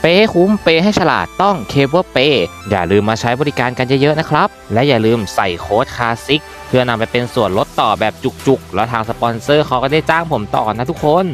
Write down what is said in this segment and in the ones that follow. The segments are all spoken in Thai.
เปย์ให้คุ้มเปย์ให้ฉลาดต้องเคเบิลเปย์อย่าลืมมาใช้บริการกันเยอะๆนะครับ และอย่าลืมใส่โค้ดคลาสิกเพื่อนำไปเป็นส่วนลดต่อแบบจุกๆ แล้วทางสปอนเซอร์เขาก็ได้จ้างผมต่อนะทุกคน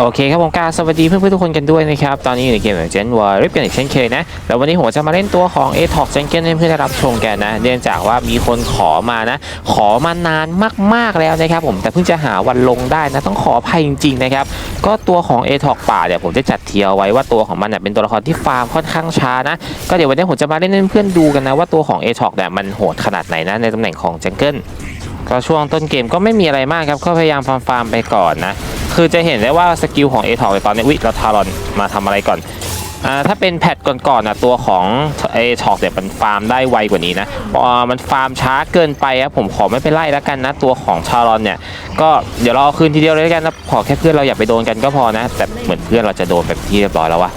โอเคครับผมกาสวัสดีเพื่อนๆทุกคนกันด้วยนะครับ ตอนนี้อยู่ในเกมของเจนวอร์ริปกันอีกเช่นเคยนะ แล้ววันนี้ผมจะมาเล่นตัวของ a t o x เ e n เกนให้เพื่อนๆได้รับชมกันนะเนื่องจากว่ามีคนขอมานะ ขอมานานมากๆแล้วนะครับผมแต่เพิ่งจะหาวันลงได้นะ ต้องขออภัยจริงๆนะครับ ก็ตัวของ a t o x ป่าเนี่ยผมจะจัดเทียร์ไว้ว่าตัวของมันเนี่ยเป็นตัวละครที่ฟาร์มค่อนข้างช้านะ ก็เดี๋ยววันนี้ผมจะมาเล่นเพื่อนๆดูกันนะว่าตัวของ a t o x เนี่ยมันโหดขนาดไหนนะในตำแหน่งของจังเกิล ก็ช่วงต้นเกมก็ไม่มีอะไรมากครับก็พยายามฟาร์มฟาร์มไปก่อนนะ คือจะเห็นได้ว่าสกิลของเอทอตอนนี้วิเราทารอนมาทำอะไรก่อนอ่าถ้าเป็นแพทก่อนๆนะตัวของเอทอกเนี่ยมันฟาร์มได้ไวกว่านี้นะพอมันฟาร์มช้าเกินไปครับผมขอไม่ไปไล่แล้วกันนะ ตัวของทารอนเนี่ย ก็เดี๋ยวรอคืนทีเดียวเลยแล้วกันนะขอแค่เพื่อนเราอย่าไปโดนกันก็พอนะ แต่เหมือนเพื่อนเราจะโดนแบบที่เรียบร้อยแล้ววะ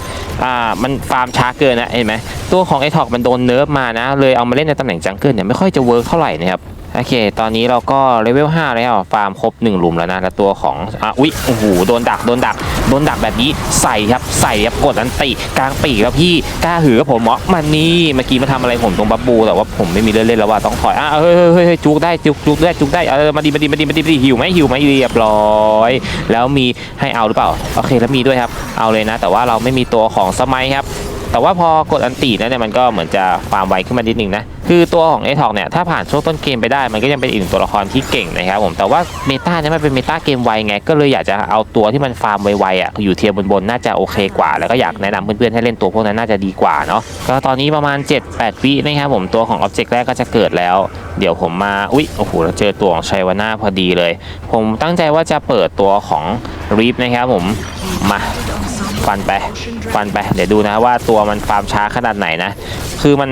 อ่ามันฟาร์มช้าเกินนะเห็นไหมตัวของไอทอกมันโดนเนิร์ฟมานะ เลยเอามาเล่นในตำแหน่งจังเกิลเนี่ยไม่ค่อยจะเวิร์กเท่าไหร่นะครับ โอเค ตอนนี้เราก็เลเวล5แล้ว ฟาร์มครบ 1 หลุมแล้วนะ แล้วตัวของอะอุ๊ย โอ้โห โดนดัก โดนดัก โดนดักแบบนี้ ใส่ครับ ใส่ครับ กดอันติ กลางปีกแล้วพี่ กล้าหือกับผมเหรอมันนี่เมื่อกี้มาทำอะไรผมตรงบับบู แต่ว่าผมไม่มีเล่นเล่นแล้วว่าต้องถอย อะเฮ้ยเฮ้ยเฮ้ยเฮ้ยจุกได้ จุกจุกได้ จุกได้ เออ มาดีมาดีมาดีมาดีมาดีหิวไหมหิวไหมเรียบร้อย แล้วมีให้เอาหรือเปล่า โอเค แล้วมีด้วยครับ เอาเลยนะ แต่ว่าเราไม่มีตัวของสมัยครับ แต่ว่าพอกดอันตีแล้วเนี่ยมันก็เหมือนจะฟาร์มไวขึ้นมานิดนึงนะคือตัวของเอทอกเนี่ยถ้าผ่านช่วงต้นเกมไปได้ มันก็ยังเป็นอีกหนึ่งตัวละครที่เก่งนะครับผมแต่ว่าเมตาเนี่ยมันเป็นเมตาเกมไวไงก็เลยอยากจะเอาตัวที่มันฟาร์มไวๆอะอยู่เทียบบนๆน่าจะโอเคกว่า แล้วก็อยากแนะนำเพื่อนๆให้เล่นตัวพวกนั้นน่าจะดีกว่าเนาะก็ตอนนี้ประมาณ 7-8 วินะครับผมตัวของอ็อบเจกต์แรกก็จะเกิดแล้ว เดี๋ยวผมมาอุ๊ยโอ้โหเราเจอตัวของชัยวาน่าพอดีเลย ผมตั้งใจว่าจะเปิดตัวของรีฟนะครับผมมา ฟันไป ฟันไป เดี๋ยวดูนะว่าตัวมันฟาร์มช้าขนาดไหนนะ คือมัน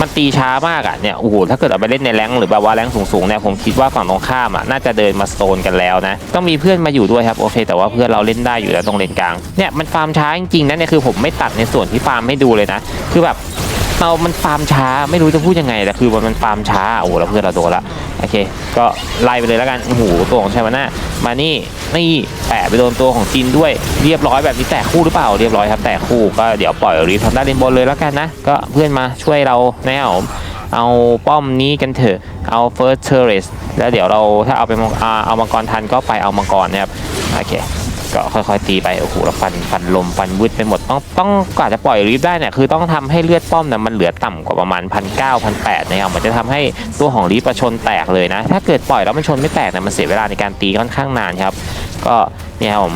มันตีช้ามากอะ เนี่ย โอ้โห ถ้าเกิดเอาไปเล่นในแรงหรือแบบว่าแรงสูงๆเนี่ย ผมคิดว่าฝั่งตรงข้ามอะ น่าจะเดินมาโซนกันแล้วนะ ต้องมีเพื่อนมาอยู่ด้วยครับ โอเค แต่ว่าเพื่อนเราเล่นได้อยู่แล้วตรงเลนกลาง เนี่ย มันฟาร์มช้าจริงๆนะเนี่ย คือผมไม่ตัดในส่วนที่ฟาร์มให้ดูเลยนะ คือแบบ เรามันฟาร์มช้าไม่รู้จะพูดยังไงแต่คือมันมันฟาร์มช้าโอ้โหแล้วเพื่อนเราโดนละโอเค ก็ไล่ไปเลยแล้วกันโอ้โหตัวของชัยวาน่ามานี่นี่แปะไปโดนตัวของจินด้วยเรียบร้อยแบบนี้แตกคู่หรือเปล่าเรียบร้อยครับแตกคู่ก็เดี๋ยวปล่อยรีฟทำด้านเลนบนเลยแล้วกันนะก็เพื่อนมาช่วยเราแน่ผมเอาป้อมนี้กันเถอะ เอา first terrace แล้วเดี๋ยวเราถ้าเอาไปมังอ่าเอามังกรทันก็ไปเอามังกรนะครับ โอเค ก็ค่อยๆตีไปโอ้โหแล้วฟันฟันลมฟันวืดไปหมดต้องต้องกว่าจะปล่อยรีฟได้เนี่ยคือต้องทำให้เลือดป้อมเนี่ยมันเหลือต่ำกว่าประมาณพันเก้าพันแปดนะครับมันจะทำให้ตัวของรีฟประชนแตกเลยนะ ถ้าเกิดปล่อยแล้วมันชนไม่แตกเนี่ยมันเสียเวลาในการตีค่อนข้างนานครับ ก็เนี่ยครับผม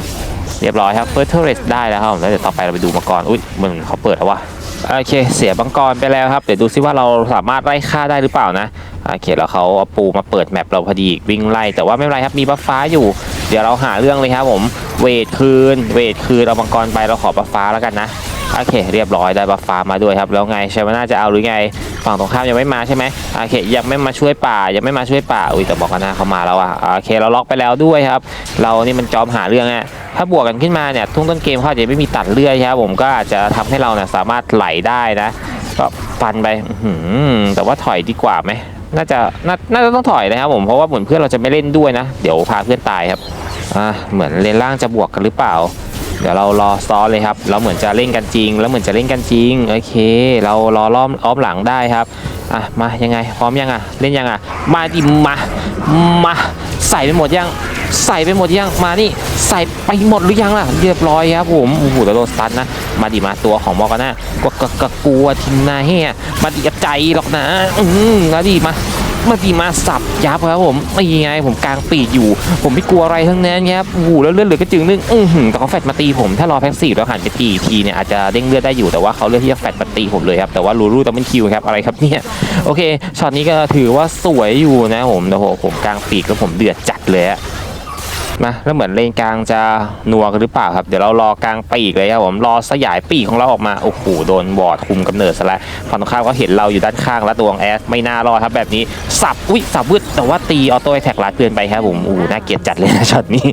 เรียบร้อยครับ First Turret ได้แล้วครับผมแล้วเดี๋ยวต่อไปเราไปดูมังกรอุ้ยมันเขาเปิดแล้ววะโอเค เสียมังกรไปแล้วครับ เดี๋ยวดูซิว่าเราสามารถไล่ฆ่าได้หรือเปล่านะโอเคแล้วเขาเอาปูมาเปิดแมปเราพอดีวิ่งไล่แต่ว่าไม่เป็นไรครับมีบัฟฟ้าอยู่ เดี๋ยวเราหาเรื่องเลยครับผม เวทคืน เวทคืนเอามังกรไปเราขอบัฟฟ้าแล้วกันนะโอเค เรียบร้อยได้บัฟฟ้ามาด้วยครับ แล้วไงใช่ว่าน่าจะเอาหรือไงฝั่งตรงข้ามยังไม่มาใช่ไหมโอเคยังไม่มาช่วยป่ายังไม่มาช่วยป่าอุ้ยแต่บอกกันนะเขามาแล้วอะโอเคเราล็อกไปแล้วด้วยครับ เรานี่มันจอมหาเรื่องอะถ้าบวกกันขึ้นมาเนี่ยทุ่งต้นเกมเขาอาจจะไม่มีตัดเลื่อยครับผมก็อาจจะทำให้เราเนี่ยสามารถไหลได้นะก็ฟันไปอืแต่ว่าถอยดีกว่าไหมน่าจะน่าน่าจะต้องถอยนะครับผมเพราะว่าเหมือนเพื่อนเราจะไม่เล่นด้วยนะ เดี๋ยวพาเพื่อนตายครับ อ่าเหมือนเลนล่างจะบวกกันหรือเปล่า เดี๋ยวเรารอซ้อนเลยครับ เราเหมือนจะเล่นกันจริง แล้วเหมือนจะเล่นกันจริง โอเค เรารอล้อมอ้อมหลังได้ครับอะมายังไงพร้อมยังอะเล่นยังอะมาดิมามาใส่ไปหมดยังใส่ไปหมดยังมานี่ใส่ไปหมดหรือยังล่ะเรียบร้อยครับผมโอ้โหแล้วโดนสตันนะมาดิมาตัวของมอกันนะก็ก็ก็กลัวทิมนาเฮียมาดิใจหรอกนะอืมแล้วดิมา มาดีมาสับยับครับผมไม่ยังไงผมกลางปีกอยู่ ผมไม่กลัวอะไรทั้งนั้นครับโอ้โหแล้วเลือดเหลือก็จึงนึงอือหือแต่เขาแฟดมาตีผมถ้ารอแพ็กซี่แล้วหันไปตีทีเนี่ยอาจจะเด้งเลือดได้อยู่แต่ว่าเขาเลือกที่จะแฟดมาตีผมเลยครับแต่ว่ารูรูแต่เป็นคิวครับอะไรครับเนี่ยโอเคช็อตนี้ก็ถือว่าสวยอยู่นะผมแต่โหผมกลางปีกแล้วผมเดือดจัดเลยอะ นะแล้วเหมือนเลนกลางจะนัวกันหรือเปล่าครับ เดี๋ยวเรารอกลางปีกเลยครับผมรอสยายปีกของเราออกมาโอ้โหโดนบอร์ดคุมกำเนิดซะแล้วฝั่งตรงข้ามก็เห็นเราอยู่ด้านข้างแล้วตัวของแอสไม่น่ารอดครับแบบนี้สับอุ้ยสับวืดแต่ว่าตีออโต้แท็กลัดเพื่อนไปครับผมอู้น่าเกลียดจัดเลยนะช็อตนี้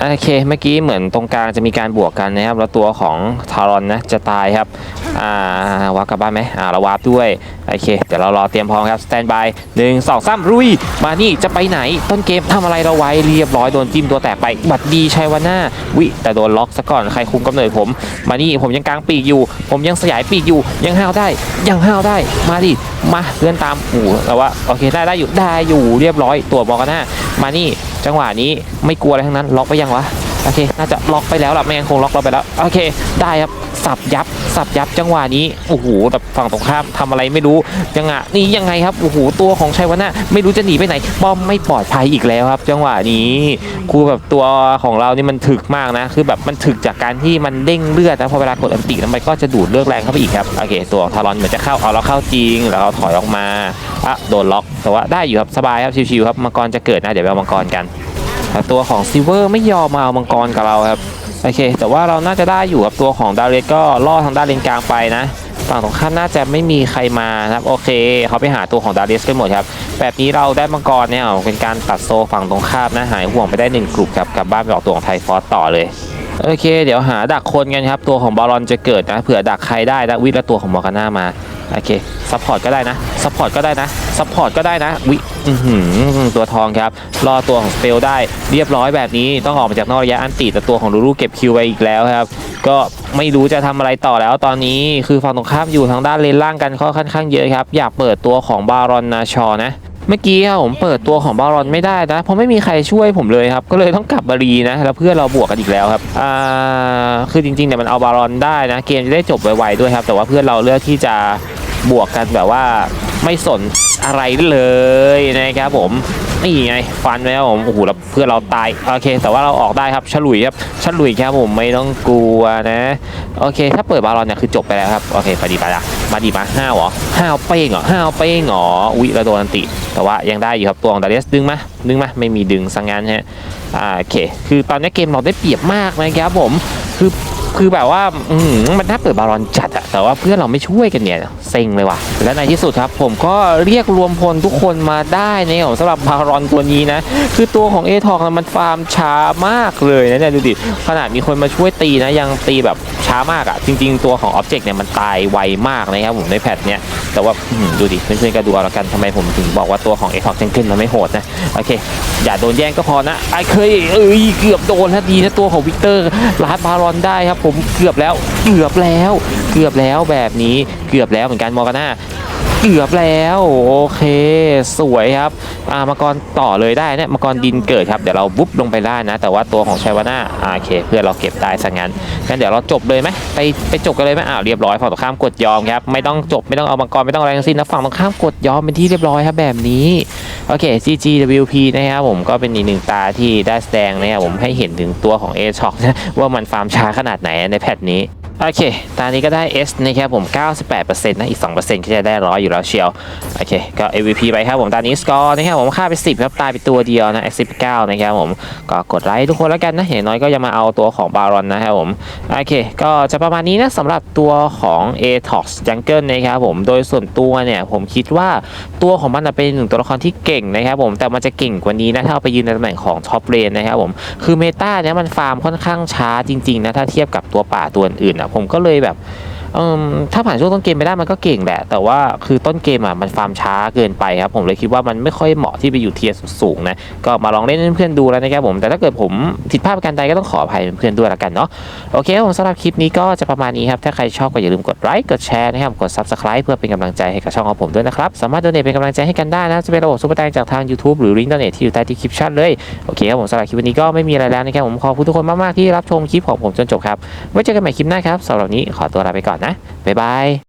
โอเคเมื่อกี้เหมือนตรงกลางจะมีการบวกกันนะครับ แล้วตัวของทารอนนะจะตายครับอ่าวาร์ปกลับบ้านไหมอ่าเราวาร์ปด้วยโอเคเดี๋ยวเรารอเตรียมพร้อมครับสแตนบายหนึ่งสองสามรุย มานี่จะไปไหนต้นเกมทำอะไรเราไว้เรียบร้อยโดนจิ้มตัวแตกไปบัดดีชัยวาน่าวิแต่โดนล็อกซะก่อนใครคุมกำเนิดผม มานี่ผมยังกลางปีกอยู่ ผมยังสยายปีกอยู่ ยังห้าวได้ยังห้าวได้มาดิมาเพื่อนตามโอ้โหแต่ว่าโอเคได้ได้อยู่ได้อยู่เรียบร้อยตัวบอกกันหน้ามานี่ จังหวะนี้ไม่กลัวอะไรทั้งนั้น ล็อกไปยังวะ โอเคน่าจะล็อกไปแล้วล่ะไม่งั้นคงล็อกเราไปแล้วโอเค ได้ครับสับยับสับยับจังหวะนี้โอ้โหแต่ฝั่งตรงข้ามทำอะไรไม่รู้จังหวะนี้ยังไงครับโอ้โหตัวของชัยวนะไม่รู้จะหนีไปไหนป้อมไม่ปลอดภัยอีกแล้วครับ จังหวะนี้คือแบบตัวของเรานี่มันถึกมากนะ คือแบบมันถึกจากการที่มันเด้งเลือดนะพอเวลากดอันติแล้วมันก็จะดูดเลือดแรงเข้าไปอีกครับโอเค ตัวทารอนเหมือนจะเข้าเอาเราเข้าจริงแล้วเราถอยออกมาอะโดนล็อกแต่ว่าได้อยู่ครับสบายครับชิวๆครับมังกรจะเกิดนะเดี๋ยวไปเอามังกรกัน แต่ตัวของซิเวอร์ไม่ยอมมาเอามังกรกับเราครับโอเค แต่ว่าเราน่าจะได้อยู่กับตัวของดาวเรสก็ล่อทางด้านเลนกลางไปนะฝั่งตรงข้ามน่าจะไม่มีใครมานะครับโอเคเขาไปหาตัวของดาวเรสกันหมดครับแบบนี้เราได้มังกรเนี่ยเป็นการตัดโซฝั่งตรงข้ามนะหายห่วงไปได้หนึ่งกลุ่มครับกลับบ้านไปออกตัวของไทฟอสต่อเลยโอเค เดี๋ยวหาดักคนกันครับตัวของบอลลอนจะเกิดนะเผื่อดักใครได้นะวิทและตัวของมอร์กาน่ามา โอเคซัพพอร์ตก็ได้นะซัพพอร์ตก็ได้นะซัพพอร์ตก็ได้นะวิตัวทองครับรอตัวของสเปลได้เรียบร้อยแบบนี้ต้องออกมาจากนอกระยะอันติแต่ตัวของลูลูเก็บคิวไปอีกแล้วครับ ก็ไม่รู้จะทำอะไรต่อแล้ว ตอนนี้คือฝั่งตรงข้ามอยู่ทางด้านเลนล่างกันค่อนข้างเยอะครับ อยากเปิดตัวของบารอนนาชอนะเมื่อกี้ผมเปิดตัวของบารอนไม่ได้นะ เพราะไม่มีใครช่วยผมเลยครับ ก็เลยต้องกลับมารีนะ แล้วเพื่อนเราบวกกันอีกแล้วครับอ่าคือจริงๆเนี่ยมันเอาบารอนได้นะ เกมจะได้จบไวๆด้วยครับ แต่ว่าเพื่อนเราเลือกที่จะ บวกกันแบบว่าไม่สนอะไรเลยนะครับผมนี่ไงฟันไปแล้วผมโอ้โหแล้วเพื่อนเราตายโอเค แต่ว่าเราออกได้ครับฉลุยครับฉลุยครับผมไม่ต้องกลัวนะโอเค ถ้าเปิดบารอนเนี่ยคือจบไปแล้วครับโอเคไปดีไปละมาดีมาห้าวเหรอห้าวเป้งเหรอห้าวเป้งเหรออุ๊ยเราโดนอันติ แต่ว่ายังได้อยู่ครับตัวของดาริสดึงมาดึงมาไม่มีดึงสังงานฮะอ่าโอเค คือตอนนี้เกมเราได้เปรียบมากนะครับผมคือ คือแบบว่าอืมันถ้าเปิดบาลอนจัดอะแต่ว่าเพื่อนเราไม่ช่วยกันเนี่ยเซ็งเลยว่ะ และในที่สุดครับ ผมก็เรียกรวมพลทุกคนมาได้ในของสำหรับบาลอนตัวนี้นะ คือตัวของเอทองมันฟาร์มช้ามากเลยนะเนี่ยดูดิขนาดมีคนมาช่วยตีนะยังตีแบบช้ามากอะจริง ๆ ตัวของออบเจกต์เนี่ยมันตายไวมากนะครับผมในแพทเนี้ยแต่ว่าดูดิเพื่อนๆก็ดูเอาละกันทำไมผมถึงบอกว่าตัวของเอทองเจงเกิลมันไม่โหดนะโอเค อย่าโดนแย่งก็พอนะไอ้เคยเอ้ยเกือบโดนแล้วดีนะตัวของวิกเตอร์ลาดบารอนได้ครับผมเกือบแล้ว เกือบแล้ว เกือบแล้วแบบนี้เกือบแล้วเหมือนกันมอร์กาน่าเกือบแล้วโอเค สวยครับอ่ามังกรต่อเลยได้เนี่ยมังกรดินเกิดครับเดี๋ยวเราบุ๊บลงไปได้นะ แต่ว่าตัวของชัยวาน่าโอเค เพื่อเราเก็บได้ซะงั้นงั้นเดี๋ยวเราจบเลยไหมไปไปจบกันเลยไหมอ้าวเรียบร้อยฝั่งตรงข้ามกดยอมครับไม่ต้องจบไม่ต้องเอามังกรไม่ต้องอะไรทั้งสิ้นนะฝั่งตรงข้ามกดยอมเป็นที่เรียบร้อยครับแบบนี้ โอเค GGWP นะครับผมก็เป็นอีกหนึ่งตาที่ได้แสดงนะครับผมให้เห็นถึงตัวของ a s h o c นะว่ามันฟาร์มช้าขนาดไหนในแพทนี้ โอเค ตอนนี้ก็ได้ S นะครับผม 98%นะ อีก 2%ก็จะได้ร้อยอยู่แล้วเชียว โอเค ก็ MVP ไปครับผมตอนนี้สกอร์นะครับผมค่าไป 10 ครับ ตายไปตัวเดียวนะ X 19นะครับผม ก็กดไลค์ทุกคนแล้วกันนะ อย่างน้อยก็จะมาเอาตัวของบารอนนะครับผม โอเค ก็จะประมาณนี้นะสำหรับตัวของ a t o x Jungle นะครับผม โดยส่วนตัวเนี่ย ผมคิดว่าตัวของมันเป็นหนึ่งตัวละครที่เก่งนะครับผม แต่มันจะเก่งกว่านี้นะถ้าเอาไปยืนในตำแหน่งของท็อปเลนนะครับผม คือเมตาเนี่ยมันฟาร์มค่อนข้างช้าจริงๆนะถ้าเทียบกับตัวป่าตัวอื่นนะผมก็เลยแบบ ถ้าผ่านช่วงต้นเกมไปได้มันก็เก่งแหละ แต่ว่าคือต้นเกมอะมันฟาร์มช้าเกินไปครับผมเลยคิดว่ามันไม่ค่อยเหมาะที่ไปอยู่เทียร์สูงนะก็มาลองเล่นให้เพื่อนดูแล้วนะครับผมแต่ถ้าเกิดผมผิดพลาดประการใดก็ต้องขออภัยเพื่อนด้วยละกันเนาะโอเคครับผมสำหรับคลิปนี้ก็จะประมาณนี้ครับถ้าใครชอบก็อย่าลืมกดไลค์กดแชร์นะครับกด subscribe เพื่อเป็นกำลังใจให้กับช่องของผมด้วยนะครับสามารถโดเนทเป็นกำลังใจให้กันได้นะจะเป็นระบบซุปเปอร์แตงจากทาง YouTube หรือลิงก์โดเนทที่อยู่ใต้ที่คลิปชั่นเลยโอเคครับผมสำหรับคลิปนี้ก็ไม่มีอะไรแล้วนะครับผมขอบคุณทุกคนมากๆที่รับชมคลิปของผมจนจบครับไว้เจอกันใหม่คลิปหน้าครับสำหรับนี้ขอตัวลาไปก่อนนะ บ๊ายบาย